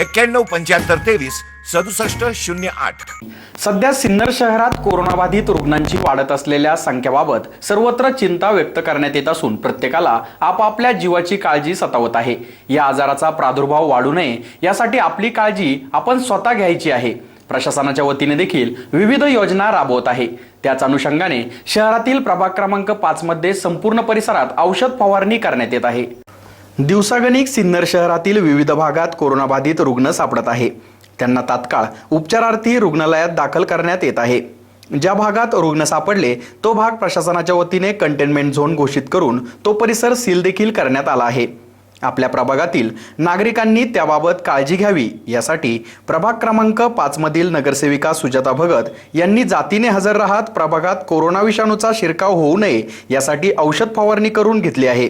एक्क्याण्णव पंच्याहत्तर तेवीस सदुसष्ट शून्य आठ. सध्या सिन्नर शहरात कोरोनाबाधित रुग्णांची वाढत असलेल्या संख्येबाबत सर्वत्र चिंता व्यक्त करण्यात येत असून प्रत्येकाला आपापल्या जीवाची काळजी सतावत आहे. या आजाराचा प्रादुर्भाव वाढू नये यासाठी आपली काळजी आपण स्वतः घ्यायची आहे. प्रशासनाच्या वतीने देखील विविध योजना राबवत आहे. त्याच अनुषंगाने शहरातील प्रभाग क्रमांक पाच मध्ये संपूर्ण परिसरात औषध फवारणी करण्यात येत आहे. दिवसागणिक सिन्नर शहरातील विविध भागात कोरोनाबाधित रुग्ण सापडत आहे. त्यांना तात्काळ उपचारार्थी रुग्णालयात दाखल करण्यात येत आहे. ज्या भागात रुग्ण सापडले तो भाग प्रशासनाच्या वतीने कंटेनमेंट झोन घोषित करून तो परिसर सील देखील करण्यात आला आहे. आपल्या प्रभागातील नागरिकांनी त्याबाबत काळजी घ्यावी यासाठी प्रभाग क्रमांक पाचमधील नगरसेविका सुजाता भगत यांनी जातीने हजर राहत प्रभागात कोरोना विषाणूचा शिरकाव होऊ नये यासाठी औषध फवारणी करून घेतली आहे.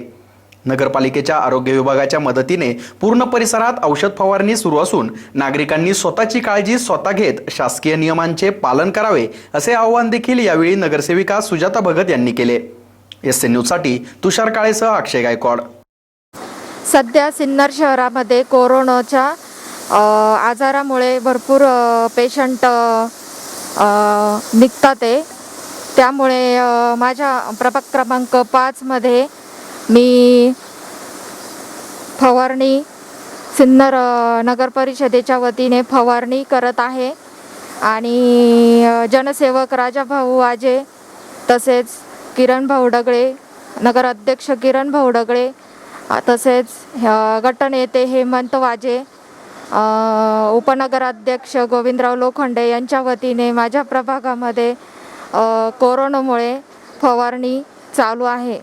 नगरपालिकेच्या आरोग्य विभागाच्या मदतीने पूर्ण परिसरात औषध फवारणी सुरू असून नागरिकांनी स्वतःची काळजी स्वतः घेत शासकीय नियमांचे पालन करावे असे आवाहन देखील यावेळी नगरसेविका सुजाता भगत यांनी केले. एस एन न्यूजसाठी तुषार काळेसह अक्षय गायकवाड. सध्या सिन्नर शहरामध्ये कोरोनाच्या आजारामुळे भरपूर पेशंट निघतात आहे. त्यामुळे माझ्या प्रभाग क्रमांक पाचमध्ये मी फवारणी सिन्नर नगर परिषदेच्या वतीने फवारणी करत आहे. आणि जनसेवक राजाभाऊ वाजे तसेच किरण भाऊ डगळे नगर अध्यक्ष किरण भाऊ डगळे तसेच गटनेते हेमंत वाजे उपनगराध्यक्ष गोविंदराव लोखंडे यांच्या वतीने माझ्या प्रभागामध्ये कोरोनामुळे फवारणी चालू आहे.